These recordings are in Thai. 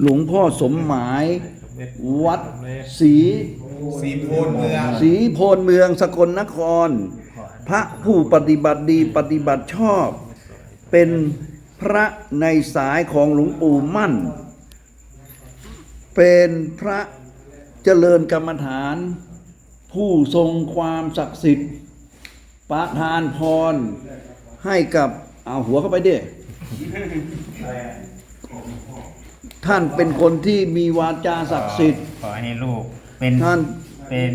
หลวงพ่อสมหมาย วัดศรีสีโพนเมืองศรีโพนเมืองสกลนคร พระผู้ปฏิบัติดีปฏิบัติชอบ เป็นพระในสายของหลวงปู่มั่น เป็นพระเจริญกรรมฐาน ผู้ทรงความศักดิ์สิทธิ์ประทานพรให้กับเอาหัวเข้าไปดิ ท่านเป็นคนที่มีวาจาศักดิ์สิทธิ์ ขอให้ลูกเป็นท่าน เป็น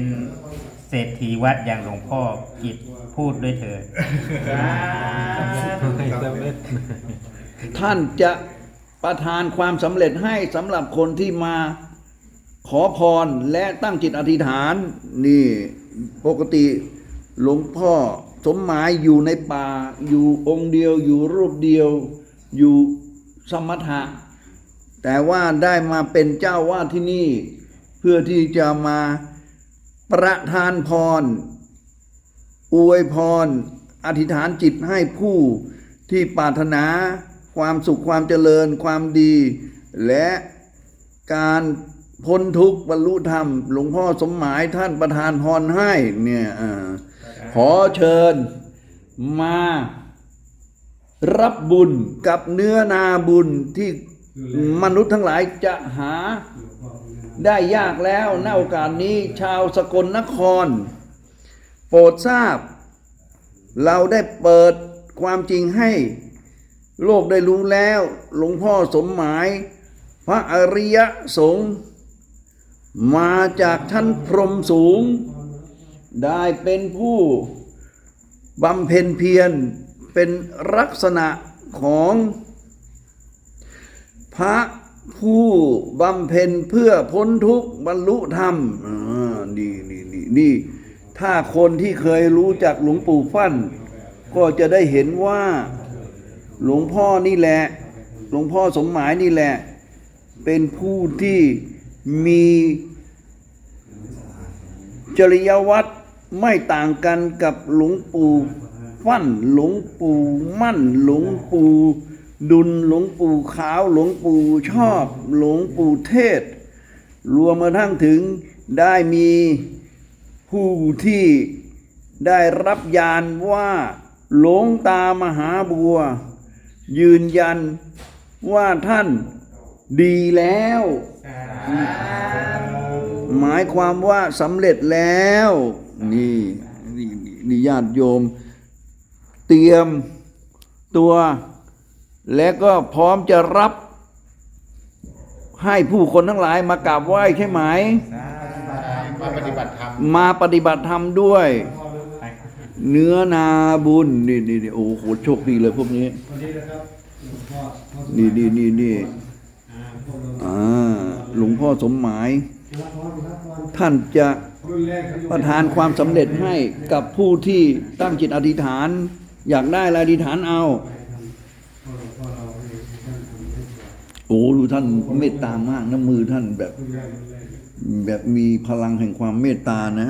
เศรษฐีวัดอย่างหลวงพ่อกิจพูดด้วยเถิดท่านจะประทานความสำเร็จให้สำหรับคนที่มาขอพรและตั้งจิตอธิษฐาน นี่ปกติหลวงพ่อสมหมายอยู่ในป่า อยู่องค์เดียว อยู่รูปเดียว อยู่สมถะ แต่ว่าได้มาเป็นเจ้าวาดที่นี่ เพื่อที่จะมาประทานพร อวยพร อธิษฐานจิตให้ผู้ที่ปรารถนาความสุขความเจริญความดี และการพ้นทุกข์บรรลุธรรม หลวงพ่อสมหมายท่านประทานพรให้เนี่ยขอเชิญมารับบุญกับเนื้อนาบุญที่ มนุษย์ทั้งหลายจะหาได้ยากแล้วณโอกาสนี้ชาวสกลนคร โปรดทราบ เราได้เปิดความจริงให้โลกได้รู้แล้ว หลวงพ่อสมหมาย พระอริยสงฆ์มาจากชั้นพรหมสูง ได้เป็นผู้บำเพ็ญเพียรเป็นลักษณะของ พระผู้บำเพ็ญเพื่อพ้นทุกข์บรรลุธรรมอ่านี่นี่นี่นี่ถ้าคนที่เคยรู้จักหลวงปู่ฟั่น ก็จะได้เห็นว่าหลวงพ่อนี่แหละ หลวงพ่อสมหมายนี่แหละ เป็นผู้ที่มีจริยวัตรไม่ต่างกันกับหลวงปู่ฟั่น หลวงปู่มั่น หลวงปู่ ดุลหลวงปู่ขาวหลวงปู่ชอบหลวงปู่เทศ รวมมาทั้งถึงได้มีผู้ที่ได้รับยานว่าหลวงตามหาบัว ยืนยันว่าท่านดีแล้ว หมายความว่าสำเร็จแล้ว นี่นี่ญาติโยม เตรียมตัว และก็พร้อมจะรับให้ผู้คนทั้งหลายมากราบไหว้ใช่ไหม มาปฏิบัติธรรมมาปฏิบัติธรรมด้วย เนื้อนาบุญนี่นี่นี่โอ้โหโชคดีเลยพวกนี้ นี่นี่นี่นี่อ่าหลวงพ่อสมหมาย ท่านจะประทานความสำเร็จให้กับผู้ที่ตั้งจิตอธิษฐาน อยากได้อะไรอธิษฐานเอา โอ้ดูท่านเมตตามากนะมือท่านแบบ แบบมีพลังแห่งความเมตตานะ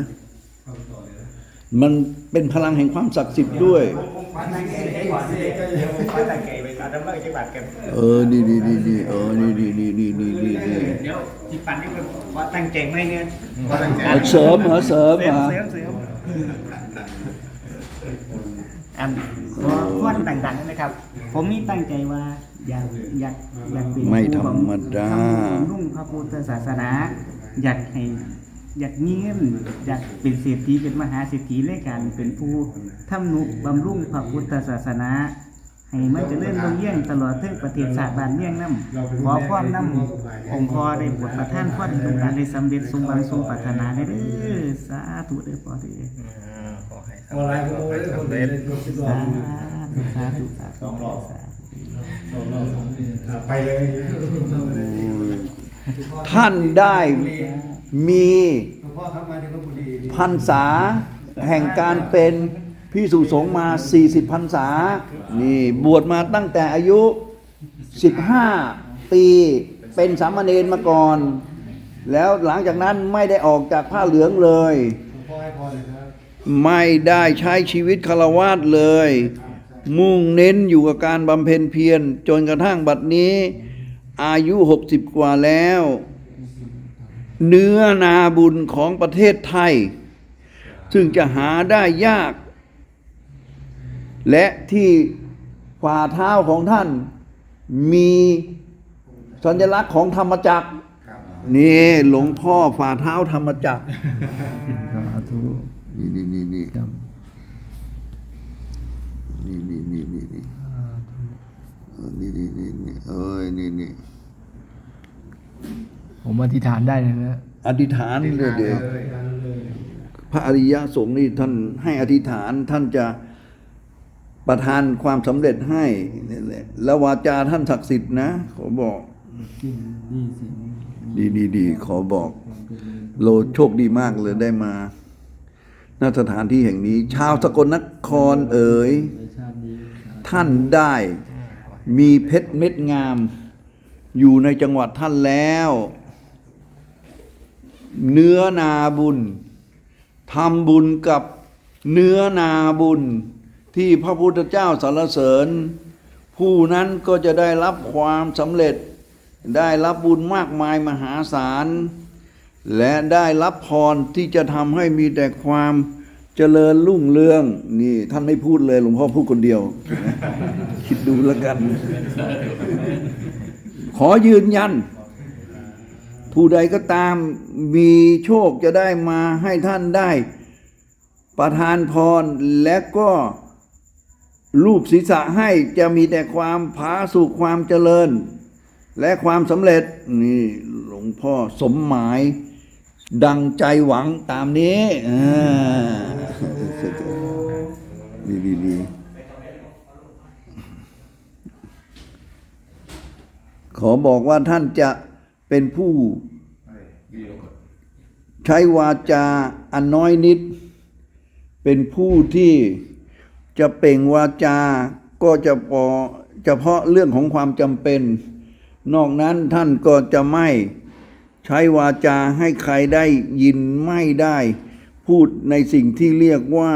มันเป็นพลังแห่งความศักดิ์สิทธิ์ด้วย เออนี่นี่นี่เออนี่นี่นี่นี่นี่เดี๋ยวที่ปันนี่เป็นว่าตั้งใจไหมเนี่ยเสริมเหรอเสริมเหรอเสริมเสริมอันขอพรต่างๆนะครับ ผมนี่ตั้งใจว่า อยากอยากอยากเป็นไม่ธรรมดาทำบุญบำรุงพระพุทธศาสนา อยากให้อยากมีเงินอยากเป็นเศรษฐีเป็นมหาเศรษฐีในการเป็นผู้ทำนุบำรุงพระพุทธศาสนา ให้มันเจะเลื่อนลงเยี่ยงตลอดถึงประเทศชาติบ้านเมืองน้ำขอความน้ำองค์พอได้บวชประท่านพรทุกการได้สำเร็จสมหวังสมปรารถนาได้เด้อสาธุเด้อพอเด้ออะไรก็ไม่ได้คนเดียวคิดว่าสาธุสาธุสาธุสาธุ ไปเลยท่านได้มีพรรษาแห่งการเป็นพิสุสงมา 40พรรษา นี่บวชมาตั้งแต่อายุ 15 ปี เป็นสามเณรมาก่อน แล้วหลังจากนั้นไม่ได้ออกจากผ้าเหลืองเลย ไม่ได้ใช้ชีวิตคารวาสเลย มุ่งเน้นอยู่กับการบำเพ็ญเพียรจนกระทั่งบัดนี้ อายุหกสิบกว่าแล้ว เนื้อนาบุญของประเทศไทย ซึ่งจะหาได้ยาก และที่ฝ่าเท้าของท่าน มีสัญลักษณ์ของธรรมจักรนี่หลวงพ่อฝ่าเท้าธรรมจักรนี่นี่นี่นี่ นี่นี่นี่นี่นี่เออนี่นี่นี่นี่เอ้ยนี่นี่ผมอธิษฐานได้เลยนะอธิษฐานเลยเดี๋ยวเลยการเลยพระอริยสงฆ์นี่ท่านให้อธิษฐานท่านจะประทานความสำเร็จให้นี่แหละแล้ววาจาท่านศักดิ์สิทธิ์นะ ขอบอกสิ่งดีสิ่งดีดีดีขอบอก โลโชคดีมากเลยได้มา ณสถานที่แห่งนี้ ชาวสกลนครเอ๋ยท่านได้มีเพชรเม็ดงาม อยู่ในจังหวัดท่านแล้ว เนื้อนาบุญทำบุญกับเนื้อนาบุญ ที่พระพุทธเจ้าสรรเสริญ ผู้นั้นก็จะได้รับความสำเร็จได้รับบุญมากมายมหาศาล และได้รับพรที่จะทำให้มีแต่ความเจริญรุ่งเรือง นี่ท่านไม่พูดเลยหลวงพ่อพูดคนเดียว คิดดูแล้วกัน ขอยืนยัน ผู้ใดก็ตามมีโชคจะได้มาให้ท่านได้ ประทานพรและก็รูปศีรษะให้จะมีแต่ความผาสุขความเจริญ และความสำเร็จนี่หลวงพ่อสมหมาย ดังใจหวังตามนี้ดีดีดีขอบอกว่าท่านจะเป็นผู้ใช้วาจาอันน้อยนิด เป็นผู้ที่จะเปล่งวาจาก็จะพอเฉพาะเรื่องของความจำเป็น นอกนั้นท่านก็จะไม่ ใช้วาจาให้ใครได้ยินไม่ได้ พูดในสิ่งที่เรียกว่า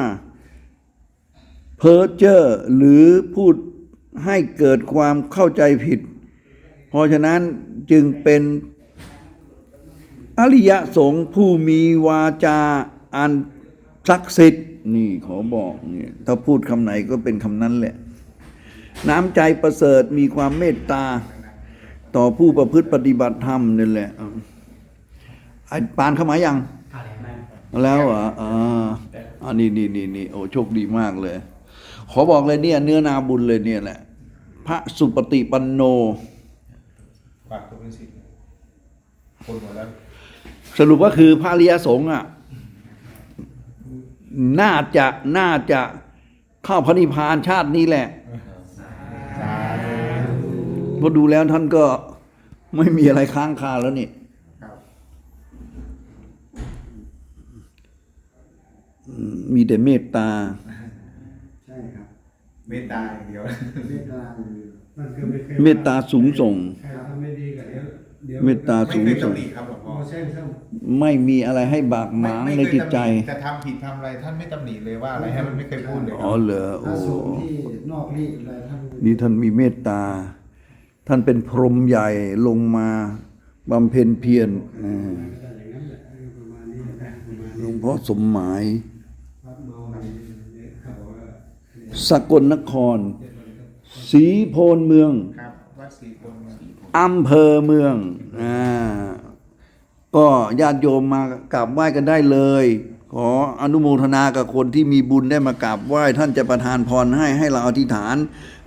เพ้อเจ้อหรือพูดให้เกิดความเข้าใจผิด เพราะฉะนั้นจึงเป็นอริยสงฆ์ผู้มีวาจาอันศักดิ์สิทธิ์นี่ขอบอกเนี่ยถ้าพูดคำไหนก็เป็นคำนั้นแหละ น้ำใจประเสริฐมีความเมตตา ต่อผู้ประพฤติปฏิบัติธรรมนี่แหละ ไอ้ปานเข้ามายัง แล้วเหรออ่าอันนี้นี่นี่นี่โอ้โชคดีมากเลย ขอบอกเลยเนี่ย เนื้อนาบุญเลยเนี่ยแหละ พระสุปฏิปันโนฝากตัวเป็นสิทธิ์คนหมดแล้ว สรุปก็คือพระอริยสงฆ์อะ น่าจะน่าจะเข้าพระนิพพานชาตินี้แหละเพราะดูแล้วท่านก็ไม่มีอะไรค้างคาแล้วนี่ ครับ อื มมีแต่เมตตา ใช่ครับ เมตตาอย่างเดียว เมตตาอย่างเดียวมันคือไม่เคยเมตตาสูงส่ง ใครทำไม่ดีกับเดี๋ยวเดี๋ยวเมตตาไม่สูงเคยส่งตำหนิครับหลวงพพ่ออแช่งซ้ำไม่มีอะไรให้บากหมางไม่ในไม่เคยจิตใจตำหนิจะทำผิดทำอะไรท่านไม่ตำหนิเลยว่าอะไรให้มันไม่เคยพูดเลยคอ๋รัอบเหรอพโอ้ระสงฆ์ที่นอกรีดอะไรท่านนี่ท่านมีเมตตา ท่านเป็นพรหมใหญ่ลงมาบำเพ็ญเพียรอ่า ก็ได้อย่างนั้นแหละเออประมาณนี้แหละประมาณหลนี้วงพ่อสมหมาย พัดเมาอะไรเนี่ยเขาบอกว่า สกลนครสีโพนเมืองครับวัดศรีคนเมืองอำเภอเมืองอ่าก็ญาติโยมมากราบไหว้กันได้เลย ขออนุโมทนากับคนที่มีบุญได้มากราบไหว้ ท่านจะประทานพรให้ให้เราอธิษฐาน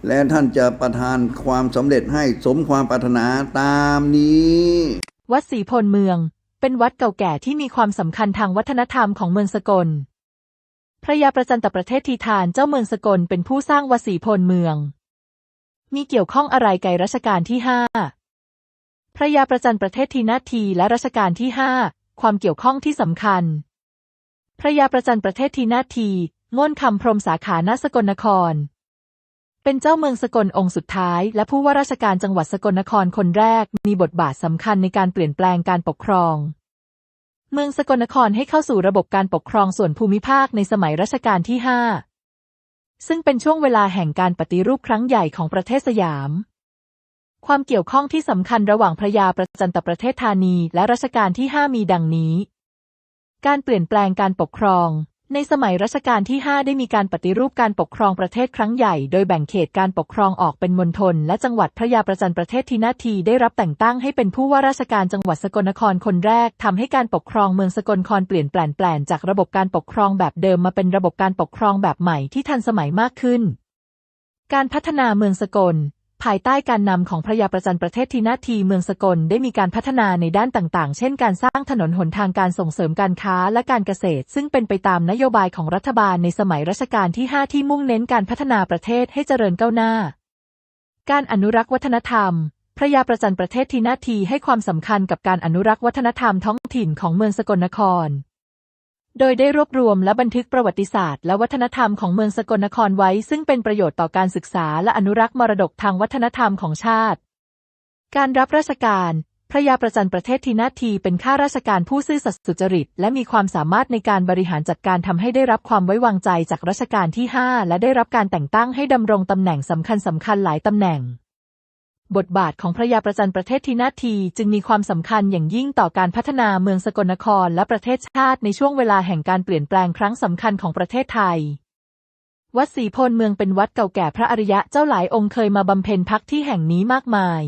และท่านจะประทานความสำเร็จให้สมความปรารถนาตามนี้ วัดศรีพลเมือง เป็นวัดเก่าแก่ที่มีความสำคัญทางวัฒนธรรมของเมืองสกล พระยาประจันตประเทศทีทานเจ้าเมืองสกลเป็นผู้สร้างวัดศรีพลเมือง มีเกี่ยวข้องอะไรไกรัชกาลที่ห้าพระยาประจันประเทศทีนาทีและรัชกาลที่ห้าความเกี่ยวข้องที่สำคัญ พระยาประจันประเทศทีนาทีง่นคำพรมสาขาณสกลนคร เป็นเจ้าเมืองสกลองค์สุดท้าย และผู้ว่าราชการจังหวัดสกลนครคนแรกมีบทบาทสำคัญในการเปลี่ยนแปลงการปกครอง เมืองสกลนครให้เข้าสู่ระบบการปกครองส่วนภูมิภาคในสมัยรัชกาลที่ 5 ซึ่งเป็นช่วงเวลาแห่งการปฏิรูปครั้งใหญ่ของประเทศสยาม ความเกี่ยวข้องที่สำคัญระหว่างพระยาประจันตประเทศธานีและรัชกาลที่ 5 มีดังนี้ การเปลี่ยนแปลงการปกครอง ในสมัยรัชกาลที่ 5 ได้มีการปฏิรูปการปกครองประเทศครั้งใหญ่ โดยแบ่งเขตการปกครองออกเป็นมณฑลและจังหวัดพระยาประจันประเทศทีนาทีได้รับแต่งตั้งให้เป็นผู้ว่าราชการจังหวัดสกลนครคนแรกทำให้การปกครองเมืองสกลนครเปลี่ยนแปลงแปลงจากระบบการปกครองแบบเดิมมาเป็นระบบการปกครองแบบใหม่ที่ทันสมัยมากขึ้น การพัฒนาเมืองสกล ภายใต้การนำของพระยาประจันประเทศทีนาทีเมืองสกลได้มีการพัฒนาในด้านต่างๆ เช่นการสร้างถนนหนทางการส่งเสริมการค้าและการเกษตร ซึ่งเป็นไปตามนโยบายของรัฐบาลในสมัยรัชกาลที่ 5 ที่มุ่งเน้นการพัฒนาประเทศให้เจริญก้าวหน้า การอนุรักษ์วัฒนธรรมพระยาประจันประเทศทีนาทีให้ความสำคัญกับการอนุรักษ์วัฒนธรรมท้องถิ่นของเมืองสกลนคร โดยได้รวบรวมและบันทึกประวัติศาสตร์และวัฒนธรรมของเมืองสกลนครไว้ ซึ่งเป็นประโยชน์ต่อการศึกษาและอนุรักษ์มรดกทางวัฒนธรรมของชาติ การรับราชการ พระยาประจันประเทศทีนาทีเป็นข้าราชการผู้ซื่อสัตย์สุจริต และมีความสามารถในการบริหารจัดการทำให้ได้รับความไว้วางใจจากรัชกาลที่ 5 และได้รับการแต่งตั้งให้ดำรงตำแหน่งสำคัญสำคัญหลายตำแหน่ง บทบาทของพระยาประจันประเทศทีนาทีจึงมีความสำคัญอย่างยิ่งต่อการพัฒนาเมืองสกลนครและประเทศชาติในช่วงเวลาแห่งการเปลี่ยนแปลงครั้งสำคัญของประเทศไทย วัดศรีพลเมืองเป็นวัดเก่าแก่พระอริยะเจ้าหลายองค์เคยมาบำเพ็ญพักที่แห่งนี้มากมาย